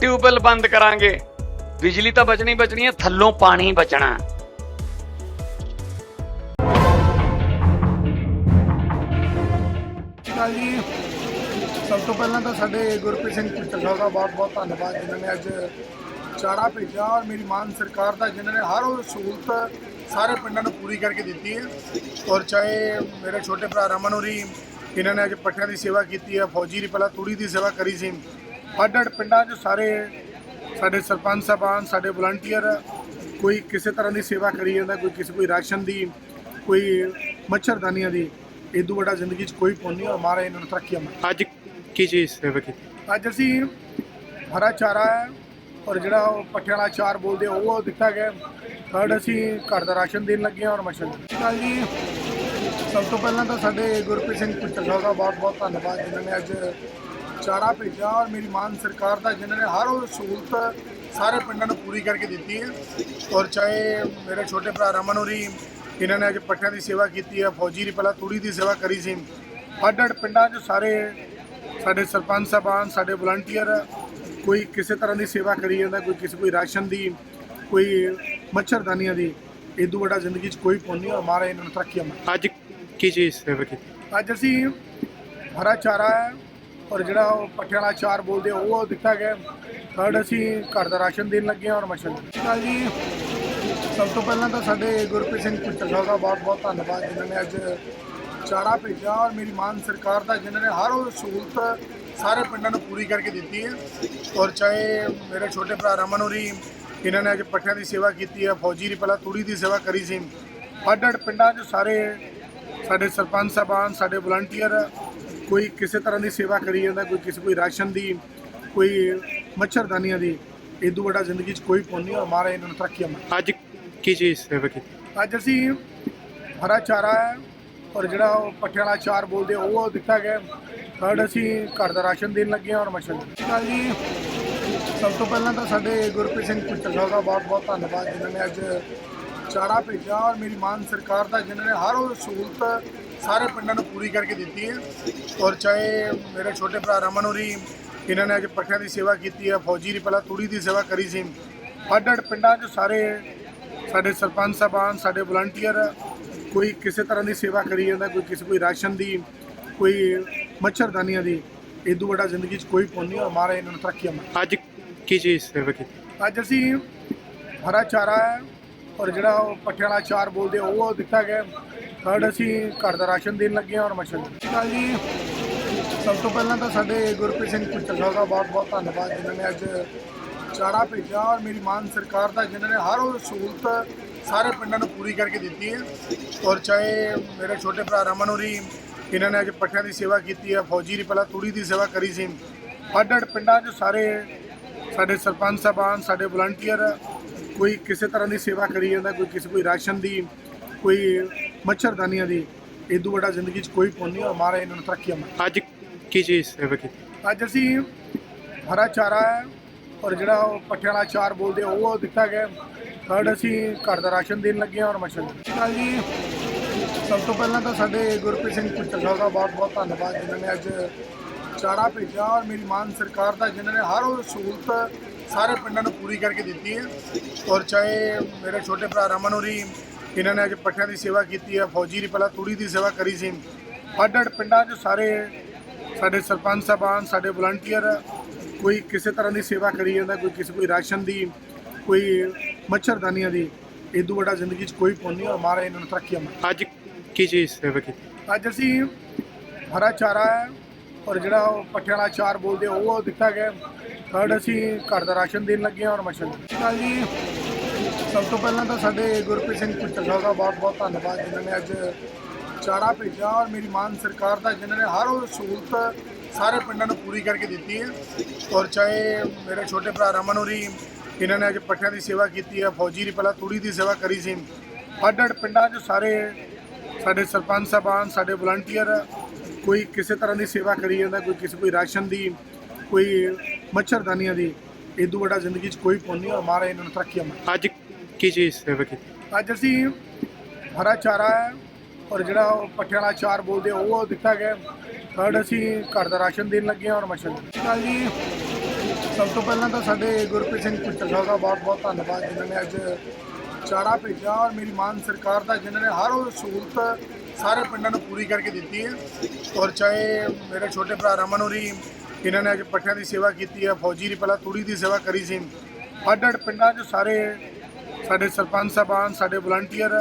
Tubewell ਬੰਦ ਕਰਾਂਗੇ। ਬਿਜਲੀ ਤਾਂ ਬਚਣੀ ਬਚਣੀ ਹੈ, ਥੱਲੋਂ ਪਾਣੀ ਬਚਣਾ। ਸਤਿ ਜੀ। ਸਭ ਤੋਂ ਪਹਿਲਾਂ ਤਾਂ ਸਾਡੇ ਗੁਰਪ੍ਰੀਤ ਸਿੰਘ ਪੁੱਤਰ ਦਾ ਬਹੁਤ ਬਹੁਤ ਧੰਨਵਾਦ, ਜਿਨ੍ਹਾਂ ਨੇ ਅੱਜ ਚਾਰਾ ਭੇਜਿਆ ਔਰ ਮੇਰੀ ਮਾਨ ਸਰਕਾਰ ਦਾ, ਜਿਨ੍ਹਾਂ ਨੇ ਹਰ ਉਹ ਸਹੂਲਤ ਸਾਰੇ ਪਿੰਡਾਂ ਨੂੰ ਪੂਰੀ ਕਰਕੇ ਦਿੱਤੀ ਹੈ। ਔਰ ਚਾਹੇ ਮੇਰੇ ਛੋਟੇ ਭਰਾ ਰਮਨ ਹੋਰੀ ਇਹਨਾਂ ਨੇ ਅੱਜ ਪੱਠਿਆਂ ਦੀ ਸੇਵਾ ਕੀਤੀ ਹੈ, ਫੌਜੀ ਦੀ ਪਹਿਲਾਂ ਤੂੜੀ ਦੀ ਸੇਵਾ ਕਰੀ ਸੀ ਅੱਡ ਅੱਡ ਪਿੰਡਾਂ 'ਚ ਸਾਰੇ ਸਾਡੇ ਸਰਪੰਚ ਸਾਹਿਬਾਨ ਸਾਡੇ ਵਲੰਟੀਅਰ ਕੋਈ ਕਿਸੇ ਤਰ੍ਹਾਂ ਦੀ ਸੇਵਾ ਕਰੀ ਜਾਂਦਾ ਕੋਈ ਕਿਸੇ ਕੋਈ ਰਾਸ਼ਨ ਦੀ ਕੋਈ ਮੱਛਰਦਾਨੀਆਂ ਦੀ ਇਦੋਂ ਵੱਡਾ ਜ਼ਿੰਦਗੀ 'ਚ ਕੋਈ ਪੁੰਨ ਨਹੀਂ ਔਰ ਮਹਾਰਾਜ ਇਹਨਾਂ ਨੂੰ ਤਰੱਕੀਆਂ ਬਖਸ਼ੇ। ਅੱਜ ਕੀ ਚੀਜ਼ ਸੇਵਾ ਕੀਤੀ? ਅੱਜ ਅਸੀਂ ਹਰਾ ਚਾਰਾ ਹੈ ਔਰ ਜਿਹੜਾ ਉਹ ਪੱਠਿਆਂ ਵਾਲਾ ਚਾਰ ਬੋਲਦੇ ਉਹ ਦਿੱਤਾ ਗਿਆ ਥਰਡ ਅਸੀਂ ਘਰ ਦਾ ਰਾਸ਼ਨ ਦੇਣ ਲੱਗੇ ਹਾਂ ਔਰ ਮਸ਼ਲ ਨਾਲ ਜੀ। ਸਭ ਤੋਂ ਪਹਿਲਾਂ ਤਾਂ ਸਾਡੇ ਗੁਰਪ੍ਰੀਤ ਸਿੰਘ ਪੁੱਤਰ ਸਾਹਿਬ ਦਾ ਬਹੁਤ ਬਹੁਤ ਧੰਨਵਾਦ ਜਿਨ੍ਹਾਂ ਨੇ ਅੱਜ ਚਾਰਾ ਭੇਜਿਆ ਔਰ ਮੇਰੀ ਮਾਨ ਸਰਕਾਰ ਦਾ ਜਿਨ੍ਹਾਂ ਨੇ ਹਰ ਉਹ ਸਹੂਲਤ ਸਾਰੇ ਪਿੰਡਾਂ ਨੂੰ ਪੂਰੀ ਕਰਕੇ ਦਿੱਤੀ ਹੈ ਔਰ ਚਾਹੇ ਮੇਰੇ ਛੋਟੇ ਭਰਾ ਰਮਨ ਹੋਰੀ ਇਹਨਾਂ ਨੇ ਅੱਜ ਪੱਠਿਆਂ ਦੀ ਸੇਵਾ ਕੀਤੀ ਹੈ ਫੌਜੀ ਦੀ ਪਹਿਲਾਂ ਤੂੜੀ ਦੀ ਸੇਵਾ ਕਰੀ ਸੀ। ਅੱਡ ਅੱਡ ਪਿੰਡਾਂ 'ਚ ਸਾਰੇ ਸਾਡੇ ਸਰਪੰਚ ਸਾਹਿਬਾਨ ਸਾਡੇ ਵਲੰਟੀਅਰ ਕੋਈ ਕਿਸੇ ਤਰ੍ਹਾਂ ਦੀ ਸੇਵਾ ਕਰੀ ਜਾਂਦਾ ਕੋਈ ਕਿਸੇ ਕੋਈ ਰਾਸ਼ਨ ਦੀ ਕੋਈ ਮੱਛਰਦਾਨੀਆਂ ਦੀ ਇਦੋਂ ਵੱਡਾ ਜ਼ਿੰਦਗੀ 'ਚ ਕੋਈ ਪੁੰਨ ਨਹੀਂ ਔਰ ਮਹਾਰਾਜ ਇਹਨਾਂ ਨੂੰ ਤਰੱਕੀਆਂ ਬਖਸ਼ੇ। ਅੱਜ ਕੀ ਚੀਜ਼ ਸੇਵਾ ਕੀਤੀ? ਅੱਜ ਅਸੀਂ ਹਰਾ ਚਾਰਾ ਹੈ ਔਰ ਜਿਹੜਾ ਉਹ ਪੱਠਿਆਂ ਵਾਲਾ ਚਾਰ ਬੋਲਦੇ ਉਹ ਦਿੱਤਾ ਗਿਆ। ਥਰਡ ਅਸੀਂ ਘਰ ਦਾ ਰਾਸ਼ਨ ਦੇਣ ਲੱਗੇ ਹਾਂ ਔਰ ਮਸ਼ਲ ਨਾਲ ਜੀ। ਸਭ ਤੋਂ ਪਹਿਲਾਂ ਤਾਂ ਸਾਡੇ ਗੁਰਪ੍ਰੀਤ ਸਿੰਘ ਪੁੱਤਰ ਦਾ ਬਹੁਤ ਬਹੁਤ ਧੰਨਵਾਦ, ਜਿਨ੍ਹਾਂ ਨੇ ਅੱਜ ਚਾਰਾ ਭੇਜਿਆ ਔਰ ਮੇਰੀ ਮਾਨ ਸਰਕਾਰ ਦਾ, ਜਿਨ੍ਹਾਂ ਨੇ ਹਰ ਉਹ ਸਹੂਲਤ ਸਾਰੇ ਪਿੰਡਾਂ ਨੂੰ ਪੂਰੀ ਕਰਕੇ ਦਿੱਤੀ ਹੈ। ਔਰ ਚਾਹੇ ਮੇਰੇ ਛੋਟੇ ਭਰਾ ਰਮਨ ਹੋਰੀ ਇਹਨਾਂ ਨੇ ਅੱਜ ਪੱਠਿਆਂ ਦੀ ਸੇਵਾ ਕੀਤੀ ਹੈ, ਫੌਜੀ ਦੀ ਪਹਿਲਾਂ ਤੂੜੀ ਦੀ ਸੇਵਾ ਕਰੀ ਸੀ। ਅੱਡ ਅੱਡ ਪਿੰਡਾਂ 'ਚ ਸਾਰੇ ਸਾਡੇ ਸਰਪੰਚ ਸਾਹਿਬਾਨ, ਸਾਡੇ ਵਲੰਟੀਅਰ ਕੋਈ ਕਿਸੇ ਤਰ੍ਹਾਂ ਦੀ ਸੇਵਾ ਕਰੀ ਜਾਂਦਾ ਕੋਈ ਕਿਸੇ ਕੋਈ ਰਾਸ਼ਨ ਦੀ ਕੋਈ ਮੱਛਰਦਾਨੀਆਂ ਦੀ ਇਦੋਂ ਵੱਡਾ ਜ਼ਿੰਦਗੀ 'ਚ ਕੋਈ ਪੁੰਨ ਨਹੀਂ ਔਰ ਮਹਾਰਾਜ ਇਹਨਾਂ ਨੂੰ ਤਰੱਕੀਆਂ ਬਖਸ਼ੇ। ਅੱਜ ਕੀ ਚੀਜ਼ ਸੇਵਾ ਕੀਤੀ? ਅੱਜ ਅਸੀਂ ਹਰਾ ਚਾਰਾ ਹੈ ਔਰ ਜਿਹੜਾ ਉਹ ਪੱਠਿਆਂ ਵਾਲਾ ਚਾਰ ਬੋਲਦੇ ਉਹ ਦਿੱਤਾ ਗਿਆ ਥਰਡ ਅਸੀਂ ਘਰ ਦਾ ਰਾਸ਼ਨ ਦੇਣ ਲੱਗੇ ਹਾਂ ਔਰ ਮਸ਼ਲ ਨਾਲ ਜੀ। ਸਭ ਤੋਂ ਪਹਿਲਾਂ ਤਾਂ ਸਾਡੇ ਗੁਰਪ੍ਰੀਤ ਸਿੰਘ ਪੁੱਤਰ ਸਾਹਿਬ ਦਾ ਬਹੁਤ ਬਹੁਤ ਧੰਨਵਾਦ ਜਿਨ੍ਹਾਂ ਨੇ ਅੱਜ ਚਾਰਾ ਭੇਜਿਆ ਔਰ ਮੇਰੀ ਮਾਨ ਸਰਕਾਰ ਦਾ ਜਿਨ੍ਹਾਂ ਨੇ ਹਰ ਉਹ ਸਹੂਲਤ ਸਾਰੇ ਪਿੰਡਾਂ ਨੂੰ ਪੂਰੀ ਕਰਕੇ ਦਿੱਤੀ ਹੈ। ਔਰ ਚਾਹੇ ਮੇਰੇ ਛੋਟੇ ਭਰਾ ਰਮਨ ਹੋਰੀ ਇਹਨਾਂ ਨੇ ਅੱਜ ਪੱਠਿਆਂ ਦੀ ਸੇਵਾ ਕੀਤੀ ਹੈ ਫੌਜੀ ਦੀ ਪਹਿਲਾਂ ਤੂੜੀ ਦੀ ਸੇਵਾ ਕਰੀ ਸੀ। ਅੱਡ ਅੱਡ ਪਿੰਡਾਂ 'ਚ ਸਾਰੇ ਸਾਡੇ ਸਰਪੰਚ ਸਾਹਿਬਾਨ ਸਾਡੇ ਵਲੰਟੀਅਰ ਕੋਈ ਕਿਸੇ ਤਰ੍ਹਾਂ ਦੀ ਸੇਵਾ ਕਰੀ ਜਾਂਦਾ ਕੋਈ ਕਿਸੇ ਕੋਈ ਰਾਸ਼ਨ ਦੀ ਕੋਈ ਮੱਛਰਦਾਨੀਆਂ ਦੀ ਇਦੋਂ ਵੱਡਾ ਜ਼ਿੰਦਗੀ 'ਚ ਕੋਈ ਪੁੰਨ ਨਹੀਂ ਔਰ ਮਹਾਰਾਜ ਇਹਨਾਂ ਨੂੰ ਤਰੱਕੀਆਂ ਬਖਸ਼ੇ ਅੱਜ ਕੀ ਚੀਜ਼ ਸੇਵਾ ਕੀਤੀ? ਅੱਜ ਅਸੀਂ ਹਰਾ ਚਾਰਾ ਹੈ ਔਰ ਜਿਹੜਾ ਉਹ ਪੱਠਿਆਂ ਵਾਲਾ ਚਾਰ ਬੋਲਦੇ ਉਹ ਦਿੱਤਾ ਗਿਆ। ਥਰਡ ਅਸੀਂ ਘਰ ਦਾ ਰਾਸ਼ਨ ਦੇਣ ਲੱਗੇ ਹਾਂ ਔਰ ਮਸ਼ਲ ਨਾਲ ਜੀ। ਸਭ ਤੋਂ ਪਹਿਲਾਂ ਤਾਂ ਸਾਡੇ ਗੁਰਪ੍ਰੀਤ ਸਿੰਘ ਪੁੱਤਰ ਸਾਹਿਬ ਦਾ ਬਹੁਤ ਬਹੁਤ ਧੰਨਵਾਦ, ਜਿਨ੍ਹਾਂ ਨੇ ਅੱਜ ਚਾਰਾ ਭੇਜਿਆ ਔਰ ਮੇਰੀ ਮਾਨ ਸਰਕਾਰ ਦਾ, ਜਿਨ੍ਹਾਂ ਨੇ ਹਰ ਉਹ ਸਹੂਲਤ ਸਾਰੇ ਪਿੰਡਾਂ ਨੂੰ ਪੂਰੀ ਕਰਕੇ ਦਿੱਤੀ ਹੈ। ਔਰ ਚਾਹੇ ਮੇਰੇ ਛੋਟੇ ਭਰਾ ਰਮਨ ਹੋਰੀ ਇਹਨਾਂ ਨੇ ਅੱਜ ਪੱਠਿਆਂ ਦੀ ਸੇਵਾ ਕੀਤੀ ਹੈ, ਫੌਜੀ ਦੀ ਪਹਿਲਾਂ ਤੂੜੀ ਦੀ ਸੇਵਾ ਕਰੀ ਸੀ। ਅੱਡ ਅੱਡ ਪਿੰਡਾਂ 'ਚ ਸਾਰੇ ਸਾਡੇ ਸਰਪੰਚ ਸਾਹਿਬਾਨ, ਸਾਡੇ ਵਲੰਟੀਅਰ ਕੋਈ ਕਿਸੇ ਤਰ੍ਹਾਂ ਦੀ ਸੇਵਾ ਕਰੀ ਜਾਂਦਾ, ਕੋਈ ਕਿਸੇ ਕੋਈ ਰਾਸ਼ਨ ਦੀ, ਕੋਈ ਮੱਛਰਦਾਨੀਆਂ ਦੀ ਇਦੋਂ ਵੱਡਾ ਜ਼ਿੰਦਗੀ 'ਚ ਕੋਈ ਪੁੰਨ ਨਹੀਂ ਔਰ ਮਹਾਰਾਜ ਇਹਨਾਂ ਨੂੰ ਤਰੱਕੀਆਂ ਬਖਸ਼ੇ ਅੱਜ ਕੀ ਚੀਜ਼ ਸੇਵਾ ਕੀਤੀ? ਅੱਜ ਅਸੀਂ ਹਰਾ ਚਾਰਾ ਹੈ ਔਰ ਜਿਹੜਾ ਉਹ ਪੱਠਿਆਂ ਵਾਲਾ ਚਾਰ ਬੋਲਦੇ ਉਹ ਦਿੱਤਾ ਗਿਆ ਥਰਡ ਅਸੀਂ ਘਰ ਦਾ ਰਾਸ਼ਨ ਦੇਣ ਲੱਗੇ ਔਰ ਮਸ਼ਲ ਨਾਲ ਜੀ। ਸਭ ਤੋਂ ਪਹਿਲਾਂ ਤਾਂ ਸਾਡੇ ਗੁਰਪ੍ਰੀਤ ਸਿੰਘ ਪੁੱਤਰ ਸਾਹਿਬ ਦਾ ਬਹੁਤ ਬਹੁਤ ਧੰਨਵਾਦ ਜਿਨ੍ਹਾਂ ਨੇ ਅੱਜ ਚਾਰਾ ਭੇਜਿਆ ਔਰ ਮੇਰੀ ਮਾਨ ਸਰਕਾਰ ਦਾ ਜਿਨ੍ਹਾਂ ਨੇ ਹਰ ਉਹ ਸਹੂਲਤ ਸਾਰੇ ਪਿੰਡਾਂ ਨੂੰ ਪੂਰੀ ਕਰਕੇ ਦਿੱਤੀ ਹੈ। ਔਰ ਚਾਹੇ ਮੇਰੇ ਛੋਟੇ ਭਰਾ ਰਮਨ ਹੋਰੀ ਇਹਨਾਂ ਨੇ ਅੱਜ ਪੱਠਿਆਂ ਦੀ ਸੇਵਾ ਕੀਤੀ ਹੈ ਫੌਜੀ ਦੀ ਪਹਿਲਾਂ ਤੂੜੀ ਦੀ ਸੇਵਾ ਕਰੀ ਸੀ। ਅੱਡ ਅੱਡ ਪਿੰਡਾਂ 'ਚ ਸਾਰੇ ਸਾਡੇ ਸਰਪੰਚ ਸਾਹਿਬਾਨ ਸਾਡੇ ਵਲੰਟੀਅਰ ਕੋਈ ਕਿਸੇ ਤਰ੍ਹਾਂ ਦੀ ਸੇਵਾ ਕਰੀ ਜਾਂਦਾ ਕੋਈ ਕਿਸੇ ਕੋਈ ਰਾਸ਼ਨ ਦੀ ਕੋਈ ਮੱਛਰਦਾਨੀਆਂ ਦੀ ਇਦੋਂ ਵੱਡਾ ਜ਼ਿੰਦਗੀ 'ਚ ਕੋਈ ਪੁੰਨ ਨਹੀਂ ਔਰ ਮਹਾਰਾਜ ਇਹਨਾਂ ਨੂੰ ਤਰੱਕੀਆਂ ਬਖਸ਼ੇ। ਅੱਜ ਕੀ ਚੀਜ਼ ਸੇਵਾ ਕੀਤੀ? ਅੱਜ ਅਸੀਂ ਹਰਾ ਚਾਰਾ ਹੈ ਔਰ ਜਿਹੜਾ ਉਹ ਪੱਠਿਆਂ ਵਾਲਾ ਚਾਰ ਬੋਲਦੇ ਉਹ ਦਿੱਤਾ ਗਿਆ। ਥਰਡ ਅਸੀਂ ਘਰ ਦਾ ਰਾਸ਼ਨ ਦੇਣ ਲੱਗੇ ਹਾਂ ਔਰ ਨਾਲ ਜੀ। ਸਭ ਤੋਂ ਪਹਿਲਾਂ ਤਾਂ ਸਾਡੇ ਗੁਰਪ੍ਰੀਤ ਸਿੰਘ ਪੁੱਤਰ ਸਾਹਿਬ ਦਾ ਬਹੁਤ ਬਹੁਤ ਧੰਨਵਾਦ, ਜਿਨ੍ਹਾਂ ਨੇ ਅੱਜ ਚਾਰਾ ਭੇਜਿਆ ਔਰ ਮੇਰੀ ਮਾਨ ਸਰਕਾਰ ਦਾ, ਜਿਨ੍ਹਾਂ ਨੇ ਹਰ ਉਹ ਸਹੂਲਤ ਸਾਰੇ ਪਿੰਡਾਂ ਨੂੰ ਪੂਰੀ ਕਰਕੇ ਦਿੱਤੀ ਹੈ। ਔਰ ਚਾਹੇ ਮੇਰੇ ਛੋਟੇ ਭਰਾ ਰਮਨ ਹੋਰੀ ਇਹਨਾਂ ਨੇ ਅੱਜ ਪੱਠਿਆਂ ਦੀ ਸੇਵਾ ਕੀਤੀ ਹੈ, ਫੌਜੀ ਦੀ ਪਹਿਲਾਂ ਤੂੜੀ ਦੀ ਸੇਵਾ ਕਰੀ ਸੀ। ਅੱਡ ਅੱਡ ਪਿੰਡਾਂ 'ਚ ਸਾਰੇ ਸਾਡੇ ਸਰਪੰਚ ਸਾਹਿਬਾਨ, ਸਾਡੇ ਵਲੰਟੀਅਰ, ਕੋਈ ਕਿਸੇ ਤਰ੍ਹਾਂ ਦੀ ਸੇਵਾ ਕਰੀ ਜਾਂਦਾ, ਕੋਈ ਕਿਸੇ, ਕੋਈ ਰਾਸ਼ਨ ਦੀ, ਕੋਈ ਮੱਛਰਦਾਨੀਆਂ ਦੀ। ਇਦੋਂ ਵੱਡਾ ਜ਼ਿੰਦਗੀ 'ਚ ਕੋਈ ਪੁੰਨ ਨਹੀਂ ਔਰ ਮਹਾਰਾਜ ਇਹਨਾਂ ਨੂੰ ਤਰੱਕੀਆਂ ਬਖਸ਼ੇ। ਅੱਜ ਕੀ ਚੀਜ਼ ਸੇਵਾ ਕੀਤੀ? ਅੱਜ ਅਸੀਂ ਹਰਾ ਚਾਰਾ ਹੈ ਔਰ ਜਿਹੜਾ ਉਹ ਪੱਠਿਆਂ ਵਾਲਾ ਚਾਰ ਬੋਲਦੇ ਆ, ਉਹ ਦਿੱਤਾ ਗਿਆ। ਥਰਡ ਅਸੀਂ ਘਰ ਦਾ ਰਾਸ਼ਨ ਦੇਣ ਲੱਗੇ ਹਾਂ ਔਰ ਮਸ਼ਲ ਨਾਲ ਜੀ। ਸਭ ਤੋਂ ਪਹਿਲਾਂ ਤਾਂ ਸਾਡੇ ਗੁਰਪ੍ਰੀਤ ਸਿੰਘ ਪੁੱਤਰ ਸਾਹਿਬ ਦਾ ਬਹੁਤ ਬਹੁਤ ਧੰਨਵਾਦ ਜਿਨ੍ਹਾਂ ਨੇ ਅੱਜ ਚਾਰਾ ਭੇਜਿਆ ਔਰ ਮੇਰੀ ਮਾਨ ਸਰਕਾਰ ਦਾ ਜਿਨ੍ਹਾਂ ਨੇ ਹਰ ਉਹ ਸਹੂਲਤ ਸਾਰੇ ਪਿੰਡਾਂ ਨੂੰ ਪੂਰੀ ਕਰਕੇ ਦਿੱਤੀ ਹੈ। ਔਰ ਚਾਹੇ ਮੇਰੇ ਛੋਟੇ ਭਰਾ ਰਮਨ ਹੋਰੀ ਇਹਨਾਂ ਨੇ ਅੱਜ ਪੱਠਿਆਂ ਦੀ ਸੇਵਾ ਕੀਤੀ ਹੈ ਫੌਜੀ ਦੀ ਪਹਿਲਾਂ ਤੂੜੀ ਦੀ ਸੇਵਾ ਕਰੀ ਸੀ। ਅੱਡ ਅੱਡ ਪਿੰਡਾਂ 'ਚ ਸਾਰੇ ਸਾਡੇ ਸਰਪੰਚ ਸਾਹਿਬਾਨ ਸਾਡੇ ਵਲੰਟੀਅਰ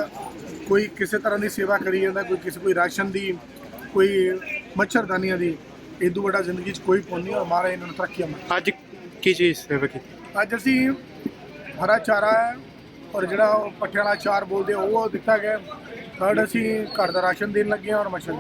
ਕੋਈ ਕਿਸੇ ਤਰ੍ਹਾਂ ਦੀ ਸੇਵਾ ਕਰੀ ਜਾਂਦਾ ਕੋਈ ਕਿਸੇ ਕੋਈ ਰਾਸ਼ਨ ਦੀ ਕੋਈ ਮੱਛਰਦਾਨੀਆਂ ਦੀ ਇਦੋਂ ਵੱਡਾ ਜ਼ਿੰਦਗੀ 'ਚ ਕੋਈ ਪੁੰਨ ਨਹੀਂ ਔਰ ਮਹਾਰਾਜ ਇਹਨਾਂ ਨੂੰ ਤਰੱਕੀਆਂ ਬਖਸ਼ੇ। ਅੱਜ ਕੀ ਚੀਜ਼ ਸੇਵਾ ਕੀਤੀ? ਅੱਜ ਅਸੀਂ ਹਰਾ ਚਾਰਾ ਹੈ ਔਰ ਜਿਹੜਾ ਉਹ ਪੱਠਿਆਂ ਵਾਲਾ ਚਾਰ ਬੋਲਦੇ ਉਹ ਦਿੱਤਾ ਗਿਆ। ਥਰਡ ਅਸੀਂ ਘਰ ਦਾ ਰਾਸ਼ਨ ਦੇਣ ਲੱਗੇ ਔਰ ਮਸ਼ਲ